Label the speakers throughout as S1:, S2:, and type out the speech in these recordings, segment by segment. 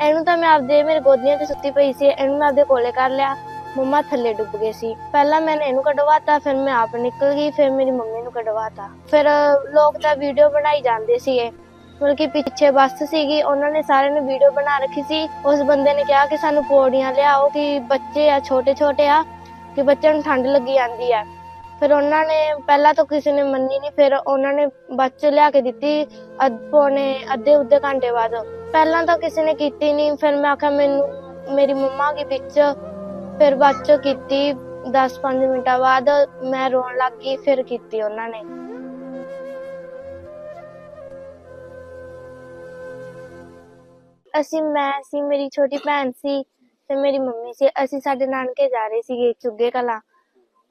S1: ਇਹਨੂੰ ਤਾਂ ਮੈਂ ਆਪਦੇ ਮੇਰੇ ਗੋਦੀਆਂ ਤੇ ਸੁੱਤੀ ਪਈ ਸੀ, ਇਹਨੂੰ ਮੈਂ ਆਪਦੇ ਕੋਲੇ ਕਰ ਲਿਆ। ਮੰਮਾ ਥੱਲੇ ਡੁੱਬ ਗਏ ਸੀ। ਪਹਿਲਾਂ ਮੈंने ਇਹਨੂੰ ਕਢਵਾਤਾ, ਫਿਰ ਮੈਂ ਆਪ ਨਿਕਲ ਗਈ, ਫਿਰ ਮੇਰੀ ਮੰਮੀ ਨੂੰ ਕਢਵਾਤਾ। ਫਿਰ ਲੋਕ ਤਾਂ ਵੀਡੀਓ ਬਣਾਈ ਜਾਂਦੇ ਸੀਗੇ। ਮਤਲਬ ਕਿ ਪਿੱਛੇ ਬੱਸ ਸੀਗੀ, ਉਹਨਾਂ ਨੇ ਸਾਰਿਆਂ ਨੇ ਵੀਡੀਓ ਬਣਾ ਰੱਖੀ ਸੀ। ਉਸ ਬੰਦੇ ਨੇ ਕਿਹਾ ਕਿ ਸਾਨੂੰ ਪੌੜੀਆਂ ਲਿਆਓ, ਕਿ ਬੱਚੇ ਆ ਛੋਟੇ ਛੋਟੇ ਆ, ਕਿ ਬੱਚਿਆਂ ਨੂੰ ਠੰਡ ਲੱਗੀ ਜਾਂਦੀ ਆ। ਫਿਰ ਉਹਨਾਂ ਨੇ ਪਹਿਲਾਂ ਤਾਂ ਕਿਸੇ ਨੇ ਮੰਨੀ ਨਹੀਂ ਫਿਰ ਉਹਨਾਂ ਨੇ ਬਾਅਦ ਲਿਆ ਕੇ ਦਿੱਤੀ, ਅੱਧ ਪੌਣੇ ਅੱਧੇ ਉੱਧੇ ਘੰਟੇ ਬਾਅਦ। ਪਹਿਲਾਂ ਤਾਂ ਕਿਸੇ ਨੇ ਕੀਤੀ ਨਹੀਂ, ਫਿਰ ਮੈਂ ਆਖਿਆ ਮੈਨੂੰ, ਮੇਰੀ ਮੰਮਾ ਕੀ ਵਿੱਚ, ਫਿਰ ਬਾਅਦ ਚ ਕੀਤੀ 10-5 ਮਿੰਟਾਂ ਬਾਅਦ ਮੈਂ ਰੋਣ ਲੱਗ ਗਈ, ਫਿਰ ਕੀਤੀ ਉਹਨਾਂ ਨੇ। ਅਸੀਂ, ਮੈਂ ਸੀ, ਮੇਰੀ ਛੋਟੀ ਭੈਣ ਸੀ, ਤੇ ਮੇਰੀ ਮੰਮੀ ਸੀ, ਅਸੀਂ ਸਾਡੇ ਨਾਨਕੇ ਜਾ ਰਹੇ ਸੀਗੇ ਚੁੱਗੇ ਕਲਾ।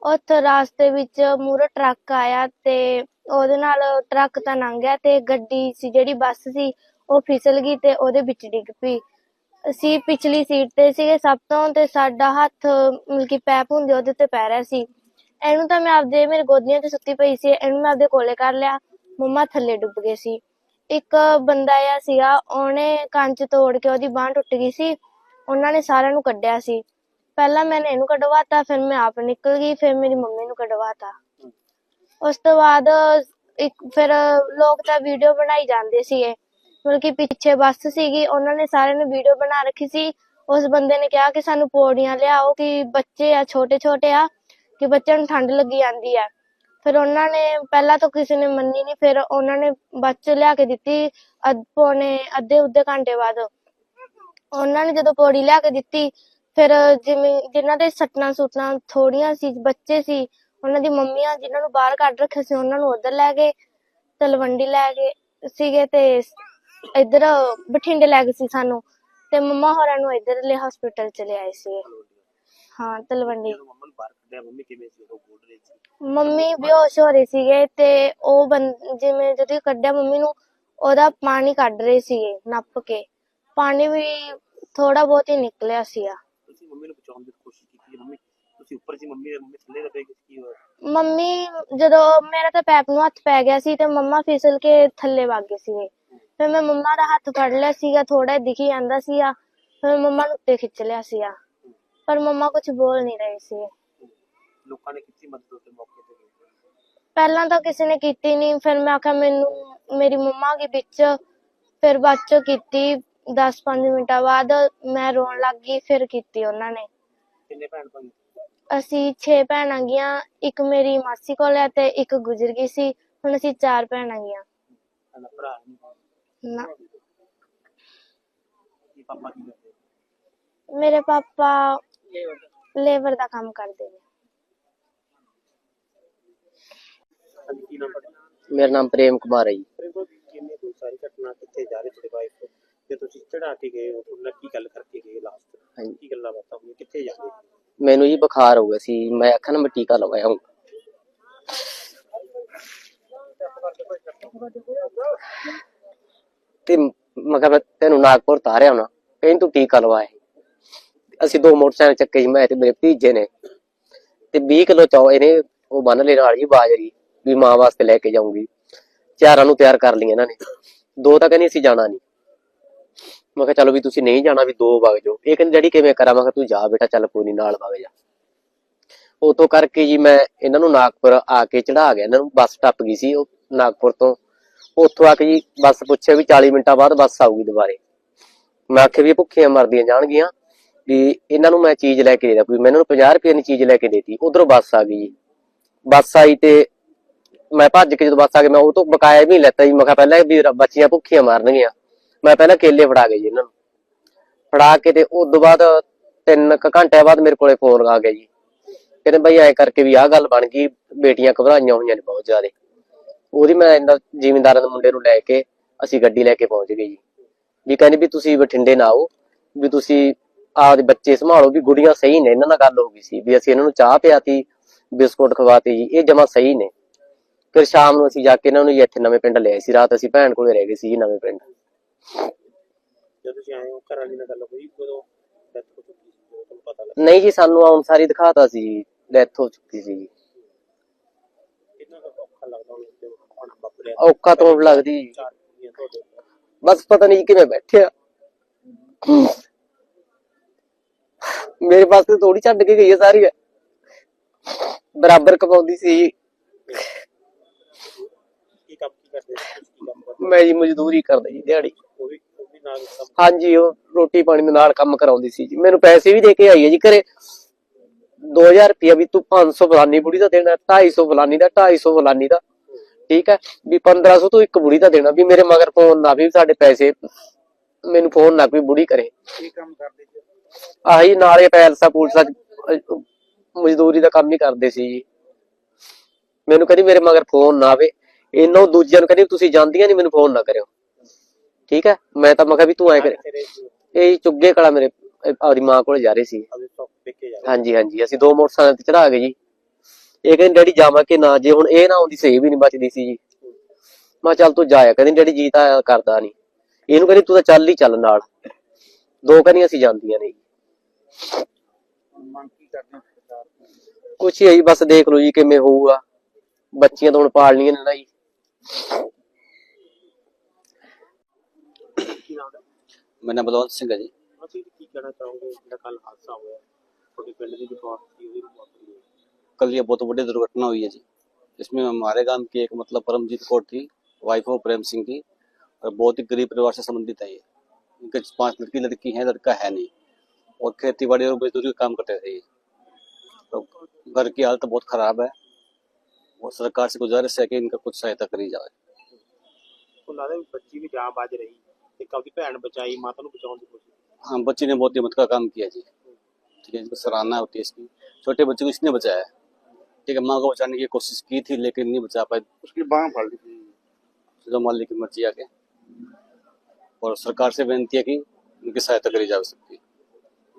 S1: ਉੱਥੇ ਰਾਸਤੇ ਵਿੱਚ ਮੂਹਰੇ ਟਰੱਕ ਆਇਆ ਤੇ ਉਹਦੇ ਨਾਲ ਟਰੱਕ ਤਾਂ ਲੰਘ ਗਿਆ ਤੇ ਗੱਡੀ ਸੀ, ਜਿਹੜੀ ਬੱਸ ਸੀ ਉਹ ਫਿਸਲ ਗਈ ਤੇ ਉਹਦੇ ਵਿੱਚ ਡਿੱਗ ਪਈ। ਅਸੀਂ ਪਿਛਲੀ ਸੀਟ ਤੇ ਸੀਗੇ ਸਭ ਤੋਂ ਤੇ ਸਾਡਾ ਹੱਥ ਮਤਲਬ ਕਿ ਪੈਪ ਹੁੰਦੇ ਉਹਦੇ ਤੇ ਪੈ ਰਿਹਾ ਸੀ। ਇਹਨੂੰ ਤਾਂ ਮੈਂ ਆਪਦੇ ਮੇਰੇ ਗੋਦੀਆਂ ਤੇ ਸੁੱਤੀ ਪਈ ਸੀ ਇਹਨੂੰ ਮੈਂ ਆਪਦੇ ਕੋਲੇ ਕਰ ਲਿਆ। ਮੰਮਾ ਥੱਲੇ ਡੁੱਬ ਗਏ ਸੀ। ਇੱਕ ਬੰਦਾ ਆ ਸੀਗਾ ਉਹਨੇ ਕੰਚ ਤੋੜ ਕੇ ਉਹਦੀ ਬਾਂਹ ਟੁੱਟ ਗਈ ਸੀ। ਉਹਨਾਂ ਨੇ ਸਾਰਿਆਂ ਨੂੰ ਕੱਢਿਆ ਸੀ। ਪਹਿਲਾਂ ਮੈंने ਇਹਨੂੰ ਕਢਵਾਤਾ ਫਿਰ ਮੈਂ ਆਪ ਨਿਕਲ ਗਈ ਫਿਰ ਮੇਰੀ ਮੰਮੀ ਨੂੰ ਕਢਵਾਤਾ। ਉਸ ਤੋਂ ਬਾਅਦ ਇੱਕ ਫਿਰ ਲੋਕ ਤਾਂ ਵੀਡੀਓ ਬਣਾਈ ਜਾਂਦੇ ਸੀਗੇ। ਮਤਲਬ ਕਿ ਪਿੱਛੇ ਬੱਸ ਸੀਗੀ, ਉਹਨਾਂ ਨੇ ਸਾਰਿਆਂ ਨੇ ਵੀਡੀਓ ਬਣਾ ਰੱਖੀ ਸੀ। ਉਸ ਬੰਦੇ ਨੇ ਕਿਹਾ ਕਿ ਸਾਨੂੰ ਪੌੜੀਆਂ ਲਿਆਓ, ਕਿ ਬੱਚੇ ਆ ਛੋਟੇ ਛੋਟੇ ਆ, ਕਿ ਬੱਚਿਆਂ ਨੂੰ ਠੰਡ ਲੱਗੀ ਜਾਂਦੀ ਆ। ਫਿਰ ਉਹਨਾਂ ਨੇ ਪਹਿਲਾਂ ਤਾਂ ਕਿਸੇ ਨੇ ਮੰਨੀ ਨਹੀਂ ਫਿਰ ਉਹਨਾਂ ਨੇ ਬਾਅਦ ਲਿਆ ਕੇ ਦਿੱਤੀ ਅੱਧ, ਪੌਣੇ ਅੱਧੇ, ਉੱਧੇ ਘੰਟੇ ਬਾਅਦ। ਉਹਨਾਂ ਨੇ ਜਦੋਂ ਪੌੜੀ ਲਿਆ ਕੇ ਦਿੱਤੀ, ਫਿਰ ਜਿਵੇਂ ਜਿਨ੍ਹਾਂ ਦੇ ਸੱਟਣਾ ਸੁੱਟਾਂ ਥੋੜੀਆਂ ਸੀ, ਬੱਚੇ ਸੀ, ਉਹਨਾਂ ਦੀ ਮੰਮੀਆਂ ਜਿਨ੍ਹਾਂ ਨੂੰ ਬਾਹਰ ਕੱਢ ਰੱਖਿਆ ਸੀ, ਉਹਨਾਂ ਨੂੰ ਉਧਰ ਲੈ ਗਏ, ਤਲਵੰਡੀ ਲੈ ਗਏ ਸੀਗੇ ਤੇ ਇੱਧਰ ਬਠਿੰਡੇ ਲੈ ਗਏ ਸੀ ਸਾਨੂੰ ਤੇ ਮੰਮਾ ਹੋਰਾਂ ਨੂੰ ਇੱਧਰਲੇ ਹਸਪੀਟਲ ਚ ਲਿਆਏ ਸੀ। ਹਾਂ ਤਲਵੰਡੀ।
S2: ਜਦੋਂ ਮੰਮਾ ਨੂੰ ਬਾਹਰ ਕੱਢਿਆ ਮੰਮੀ ਕਿਵੇਂ ਸੀ? ਉਹ ਬੋਲ ਰਹੀ ਸੀ?
S1: ਮੰਮੀ ਬੇਹੋਸ਼ ਹੋ ਰਹੇ ਸੀਗੇ ਤੇ ਉਹ ਬੰ- ਜਿਵੇਂ ਜਦੋਂ ਕੱਢਿਆ ਮੰਮੀ ਨੂੰ ਉਹਦਾ ਪਾਣੀ ਕੱਢ ਰਹੇ ਸੀਗੇ ਨੱਪ ਕੇ। ਪਾਣੀ ਵੀ ਥੋੜਾ ਬਹੁਤ ਹੀ ਨਿਕਲਿਆ ਸੀਗਾ।
S2: ਤੁਸੀਂ ਮੰਮੀ ਨੂੰ ਬਚਾਉਣ ਦੀ ਕੋਸ਼ਿਸ਼ ਕੀਤੀ ਮੰਮੀ? ਤੁਸੀਂ ਉੱਪਰ ਸੀ ਮੰਮੀ ਮੰਮੀ ਥੱਲੇ ਦੱਬੇ ਗਏ ਕੀ ਹੋਇਆ?
S1: ਮੰਮੀ ਜਦੋਂ ਮੇਰਾ ਤਾਂ ਪੈਪ ਨੂੰ ਹੱਥ ਪੈ ਗਿਆ ਸੀ ਤੇ ਮੰਮਾ ਫਿਸਲ ਕੇ ਥੱਲੇ ਵਗ ਗਏ ਸੀਗੇ। ਫਿਰ ਮੈਂ ਮੰਮਾ ਦਾ ਹੱਥ ਫੜ ਲਿਆ ਸੀਗਾ ਥੋੜਾ ਦਿਖੀ ਜਾਂਦਾ ਸੀਗਾ। ਫਿਰ ਮੰਮਾ ਨੂੰ ਉੱਤੇ ਖਿੱਚ ਲਿਆ ਸੀਗਾ। ਪਰ ਮੰਮਾ ਕੁਝ ਬੋਲ ਨਹੀਂ ਰਹੇ ਸੀ
S2: ਲੋਕਾਂ ਨੇ ਕੀਤੀ ਮਦਦ ਉਸ ਮੌਕੇ ਤੇ?
S1: ਪਹਿਲਾਂ ਤਾਂ ਕਿਸੇ ਨੇ ਕੀਤੀ ਨਹੀਂ। ਫਿਰ ਮੈਂ ਆਖਿਆ ਮੈਨੂੰ ਮੇਰੀ ਮੰਮਾ ਕੀ ਵਿੱਚ ਫਿਰ ਬਾਅਦ ਚ ਕੀਤੀ। 10-5 ਮਿੰਟਾਂ ਬਾਅਦ ਮੈਂ ਰੋਣ ਲੱਗ ਗਈ ਫਿਰ ਕੀਤੀ ਉਹਨਾਂ ਨੇ।
S2: ਕਿੰਨੇ ਭੈਣ ਭਾਈ?
S1: ਅਸੀਂ 6 ਭੈਣਾਂ ਗੀਆਂ ਇੱਕ ਮੇਰੀ ਮਾਸੀ ਕੋਲ ਹੈ ਤੇ ਇੱਕ ਗੁਜ਼ਰ ਗਈ ਸੀ। ਹੁਣ ਅਸੀਂ ਚਾਰ ਭੈਣਾਂ ਗੀਆਂ
S2: ਭਰਾ ਨਹੀਂ
S1: ਨਾ।
S2: ਕੀ ਪਾਪਾ ਕੀ ਕਰਦੇ?
S1: ਮੇਰੇ ਪਾਪਾ ਲੇਬਰ ਦਾ। ਕੰਮ ਕਰਦੇ ਨੇ।
S2: ਹਾਂਜੀ ਕੀ ਨਾਮ ਤੁਹਾਡਾ?
S3: ਮੇਰਾ ਨਾਮ ਪ੍ਰੇਮ ਕੁਮਾਰ ਹੈ ਜੀ।
S2: ਪ੍ਰੇਮ ਕਿੰਨੇ ਕੋਈ ਸਾਰੀ ਘਟਨਾ ਕਿੱਥੇ ਜਾ ਰਹੇ ਤੁਹਾਡੇ ਵਾਈਫ ਤੇ ਤੁਸੀਂ ਚੜਾ ਕੇ ਗਏ ਹੋ ਉਹਨਾਂ ਕੀ ਗੱਲ ਕਰਕੇ ਗਏ ਲਾਸਟ
S3: ਹਾਂਜੀ।
S2: ਕੀ ਗੱਲਾਂ ਬਾਤਾਂ ਹੋਈਆਂ? ਕਿੱਥੇ ਜਾ ਰਹੇ?
S3: ਮੈਨੂੰ ਜੀ ਬੁਖਾਰ ਹੋ ਗਿਆ ਸੀ। ਮੈਂ ਅੱਖਾਂ ਨਾਲ ਟੀਕਾ ਲਵਾਇਆ ਹੂੰ ਤੇ ਮੈਂ ਕਿਹਾ ਮੈਂ ਤੈਨੂੰ ਨਾਗਪੁਰ ਤਾਰਿਆ ਹੋਣਾ। ਕਹਿੰਦੀ ਤੂੰ ਟੀਕਾ ਲਵਾਏ ਅਸੀਂ ਦੋ ਮੋਟਰਸਾਈਕਲ ਚੱਕੇ ਸੀ, ਮੈਂ ਤੇ ਮੇਰੇ ਭਤੀਜੇ ਨੇ। ਤੇ 20 ਕਿਲੋ ਚੌ ਇਹਨੇ ਉਹ ਬੰਨ ਲੈ ਨਾਲ ਜੀ ਬਾਜਰੀ, ਵੀ ਮਾਂ ਵਾਸਤੇ ਲੈ ਕੇ ਜਾਊਂਗੀ। ਚਾਰਾਂ ਨੂੰ ਤਿਆਰ ਕਰ ਲਈ ਇਹਨਾਂ ਨੇ। ਦੋ ਤਾਂ ਕਹਿੰਦੀ ਅਸੀਂ ਜਾਣਾ ਨਹੀਂ। ਮੈਂ ਕਿਹਾ ਚਲੋ ਵੀ ਤੁਸੀਂ ਨਹੀਂ ਜਾਣਾ, ਵੀ ਦੋ ਵਗ ਜਾਓ। ਇਹ ਕਹਿੰਦੀ, ਡੈਡੀ, ਕਿਵੇਂ ਕਰਾਂ? ਮੈਂ ਕਿਹਾ, ਤੂੰ ਜਾ ਬੇਟਾ, ਚੱਲ ਕੋਈ ਨਹੀਂ, ਨਾਲ ਵਗ ਜਾ। ਉਤੋਂ ਕਰਕੇ ਜੀ ਮੈਂ ਇਹਨਾਂ ਨੂੰ ਨਾਗਪੁਰ ਆ ਕੇ ਚੜਾ ਗਿਆ। ਇਹਨਾਂ ਨੂੰ ਬੱਸ ਟੱਪ ਗਈ ਸੀ, ਉਹ ਨਾਗਪੁਰ ਤੋਂ। ਉੱਥੋਂ ਆ ਕੇ ਜੀ ਬੱਸ ਪੁੱਛਿਆ ਵੀ 40 ਮਿੰਟਾਂ ਬਾਅਦ ਬੱਸ ਆਊਗੀ ਦੁਬਾਰੇ। ਮੈਂ ਆਖਿਆ ਵੀ ਇਹ ਭੁੱਖੀਆਂ ਮਰਦੀਆਂ ਜਾਣਗੀਆਂ ਵੀ ਇਹਨਾਂ ਨੂੰ ਮੈਂ ਚੀਜ਼ ਲੈ ਕੇ ਦੇ ਕੋਈ ਮੈਂ 50 ਰੁਪਏ ਦੀ ਚੀਜ਼ ਲੈ ਕੇ ਦੇਤੀ। ਉਧਰੋਂ ਬੱਸ ਆ ਗਈ ਜੀ। ਬੱਸ ਆਈ ਤੇ ਮੈਂ ਭੱਜ ਕੇ ਜਦੋਂ ਬੱਸ ਆ ਗਈ, ਮੈਂ ਉਹ ਤੋਂ ਬਕਾਇਆ ਵੀ ਲੈਤਾ ਜੀ। ਮੈਂ ਕਿਹਾ ਪਹਿਲਾਂ ਵੀ ਬੱਚੀਆਂ ਭੁੱਖੀਆਂ ਮਾਰਨਗੀਆਂ। ਮੈਂ ਪਹਿਲਾਂ ਕੇਲੇ ਫੜਾ ਗਈ ਜੀ ਇਹਨਾਂ ਨੂੰ। ਫੜਾ ਕੇ ਤੇ ਉਸ ਤੋਂ ਬਾਅਦ ਤਿੰਨ ਕੁ ਘੰਟਿਆਂ ਬਾਅਦ ਮੇਰੇ ਕੋਲੇ ਫੋਨ ਆ ਗਿਆ ਜੀ। ਕਹਿੰਦੇ ਬਈ ਐ ਕਰਕੇ ਵੀ ਆਹ ਗੱਲ ਬਣ ਗਈ, ਬੇਟੀਆਂ ਘਬਰਾਈਆਂ ਹੋਈਆਂ ਨੇ ਬਹੁਤ ਜ਼ਿਆਦਾ। ਉਹਦੀ ਮੈਂ ਇਹਨਾਂ ਜ਼ਿਮੀਂਦਾਰਾਂ ਦੇ ਮੁੰਡੇ ਨੂੰ ਲੈ ਕੇ ਅਸੀਂ ਗੱਡੀ ਲੈ ਕੇ ਪਹੁੰਚ ਗਏ ਜੀ। ਵੀ ਕਹਿੰਦੇ ਵੀ ਤੁਸੀਂ ਬਠਿੰਡੇ ਨਾ ਆਓ ਵੀ ਤੁਸੀਂ ਆਪਦੇ ਬੱਚੇ ਸੰਭਾਲੋ ਵੀ ਗੁੜੀਆਂ ਸਹੀ ਨੇ ਇਹਨਾਂ ਨਾਲ ਗੱਲ ਹੋ ਗਈ ਸੀ। ਵੀ ਅਸੀਂ ਇਹਨਾਂ ਨੂੰ ਚਾਹ ਪਿਆਤੀ ਬਿਸਕੁਟ ਖਵਾਤੇ ਜੀ ਇਹ ਜਮਾ ਸਹੀ ਨੇ। ਫਿਰ ਸ਼ਾਮ ਨੂੰ ਅਸੀਂ ਜਾ ਕੇ ਇਹਨਾਂ ਨੂੰ ਇੱਥੇ ਨਵੇਂ ਪਿੰਡ ਲਿਆਏ ਸੀ। ਰਾਤ ਅਸੀਂ ਭੈਣ ਕੋਲੇ ਰਹਿ ਗਏ ਸੀ ਨਵੇਂ ਪਿੰਡ।
S2: ਜਦੋਂ ਤੁਸੀਂ ਆਏ ਹੋ ਘਰ ਵਾਲੀ ਨਾਲ ਗੱਲ ਹੋਈ ਕਦੋਂ ਡੈਥ ਹੋ ਚੁੱਕੀ ਸੀ? ਉਦੋਂ ਤੁਹਾਨੂੰ ਪਤਾ ਲੱਗਾ?
S3: ਨਹੀਂ ਜੀ ਸਾਨੂੰ ਆਉਣ ਸਾਰੀ ਦਿਖਾਤਾ ਸੀ ਡੈਥ ਹੋ ਚੁੱਕੀ ਸੀ ਜੀ
S2: ਕਿੰਨਾ ਕੁ ਔਖਾ ਲੱਗਦਾ ਹੁਣ ਤੇ ਹੁਣ ਵਾਪਰਿਆ
S3: ਔਖਾ ਤਾਂ ਹੁਣ ਲੱਗਦੀ ਬਸ ਪਤਾ ਨਹੀਂ ਕਿਵੇਂ ਬੈਠਿਆ ਮੇਰੇ ਵਾਸਤੇ ਥੋੜੀ ਛੱਡ ਕੇ ਗਈ ਹੈ ਸਾਰੀ। ਬਰਾਬਰ ਕਮਾਉਂਦੀ ਸੀ
S2: ਕੀ ਕੰਮ ਕੀ ਕਰਦੇ ਸੀ?
S3: ਮੈਂ ਜੀ ਮਜ਼ਦੂਰੀ ਕਰਦਾ ਜੀ ਦਿਹਾੜੀ।
S2: ਉਹ ਵੀ ਉਹ ਵੀ ਨਾਲ ਕੰਮ
S3: ਹਾਂਜੀ ਉਹ ਰੋਟੀ ਪਾਣੀ ਦੇ ਨਾਲ ਕੰਮ ਕਰਾਉਂਦੀ ਸੀ ਜੀ। ਮੈਨੂੰ ਪੈਸੇ ਵੀ ਦੇ ਕੇ ਆਈ ਹੈ ਜੀ ਘਰੇ। 2000 ਰੁਪਇਆ ਵੀ ਤੂੰ 500 ਫਲਾਨੀ ਬੁੜੀ ਦਾ ਦੇਣਾ 250 ਫਲਾਨੀ ਦਾ 250 ਫਲਾਨੀ ਦਾ। ਠੀਕ ਹੈ ਵੀ 1500 ਤੂੰ ਇੱਕ ਬੁੜੀ ਦਾ ਦੇਣਾ ਵੀ ਮੇਰੇ ਮਗਰ ਫੋਨ ਨਾ ਵੀ ਸਾਡੇ ਪੈਸੇ ਮੈਨੂੰ ਫੋਨ ਨਾ ਕੋਈ ਬੁੜੀ ਕਰੇ।
S2: ਕੀ ਕੰਮ ਕਰਦੇ ਸੀ?
S3: ਆਹੀ ਨਾਲੇ ਪੈਲਸਾ ਪੂਲਸਾ ਮਜ਼ਦੂਰੀ ਦਾ ਕੰਮ ਹੀ ਕਰਦੇ ਸੀ ਜੀ। ਮੈਨੂੰ ਕਹਿੰਦੀ ਮੇਰੇ ਮਗਰ ਫੋਨ ਨਾ ਆਵੇ। ਇਹਨਾਂ ਦੂਜਿਆਂ ਨੂੰ ਕਹਿੰਦੀ ਤੁਸੀਂ ਜਾਂਦੀਆਂ ਨਹੀਂ ਮੈਨੂੰ ਫੋਨ ਨਾ ਕਰਿਓ। ਠੀਕ ਹੈ ਮੈਂ ਤਾਂ ਮੈਂ ਕਿਹਾ ਵੀ ਤੂੰ ਐ ਕਰ ਇਹ ਚੁੱਗੇ ਕਲਾ ਮੇਰੇ ਆਪਦੀ ਮਾਂ ਕੋਲ ਜਾ ਰਹੇ ਸੀ।
S2: ਜਾ
S3: ਹਾਂਜੀ ਹਾਂਜੀ ਅਸੀਂ ਦੋ ਮੋਟਰਸਾਈਕਲ ਤੇ ਚੜਾ ਗਏ ਜੀ। ਇਹ ਕਹਿੰਦੀ ਡੈਡੀ ਜਾਵਾਂ ਕਿ ਨਾ ਜੇ ਹੁਣ ਇਹ ਨਾ ਆਉਂਦੀ ਸਹੀ ਵੀ ਨਹੀਂ ਬਚਦੀ ਸੀ ਜੀ। ਮੈਂ ਚੱਲ ਤੂੰ ਜਾਇਆ ਕਹਿੰਦੀ ਡੈਡੀ ਜੀ ਤਾਂ ਕਰਦਾ ਨਹੀਂ ਇਹਨੂੰ ਕਹਿੰਦੀ ਤੂੰ ਤਾਂ ਚੱਲ ਹੀ ਚੱਲ ਨਾਲ। ਦੋ ਕਹਿੰਦੀ ਅਸੀਂ ਜਾਂਦੀਆਂ
S2: ਮੰਗ ਕੀ ਤੋਂ?
S3: ਕੁਛ ਹੀ ਬਸ ਦੇਖ ਲਓ ਜੀ ਕਿਵੇਂ ਹੋਊਗਾ। ਬੱਚੀਆਂ ਤਾਂ ਹੁਣ ਪਾਲਣੀਆਂ ਨੇ ਨਾ ਜੀ।
S4: ਮੇਰਾ ਨਾਮ ਬਲਵੰਤ ਸਿੰਘ ਜੀ।
S2: ਅਸੀਂ ਕੀ ਕਹਿਣਾ ਚਾਹੋਗੇ? ਜਿਹੜਾ ਕੱਲ ਹਾਦਸਾ ਹੋਇਆ ਤੁਹਾਡੇ ਪਿੰਡ ਦੀ ਰਿਪੋਰਟ ਸੀ ਉਹਦੀ ਰਿਪੋਰਟ
S4: कल ये बहुत बड़ी दुर्घटना हुई है जी इसमें हमारे गांव की एक मतलब परमजीत कौर थी वाइफ ऑफ प्रेम सिंह की और बहुत ही गरीब परिवार से संबंधित है ये इनके पांच लड़की लड़की हैं लड़का है नहीं और खेती बाड़ी और मजदूरी का काम करते थे ये तो घर की हालत बहुत खराब है और सरकार से गुजारिश है कि इनका कुछ सहायता करी जाए
S2: ਉਹ ਲੱਗਦਾ ਵੀ ਬੱਚੀ ਵੀ ਜਾਨ ਬਾਜ ਰਹੀ ਇੱਕ ਆਪਦੀ ਭੈਣ ਬਚਾਈ ਮਾਤਾ ਨੂੰ ਬਚਾਉਣ ਦੀ ਕੋਸ਼ਿਸ਼
S4: हाँ बच्ची ने बहुत हिम्मत का काम किया जी ठीक है इसको सराहना होती है इसकी छोटे बच्चे को इसने बचाया है लड़के की माँ को बचाने की कोशिश की थी लेकिन नहीं बचा पाए
S2: उसकी बाह फाड़ ली थी
S4: जो मालिक की मर्जी आके और सरकार से बेनती है कि उनकी सहायता करी जा सकती है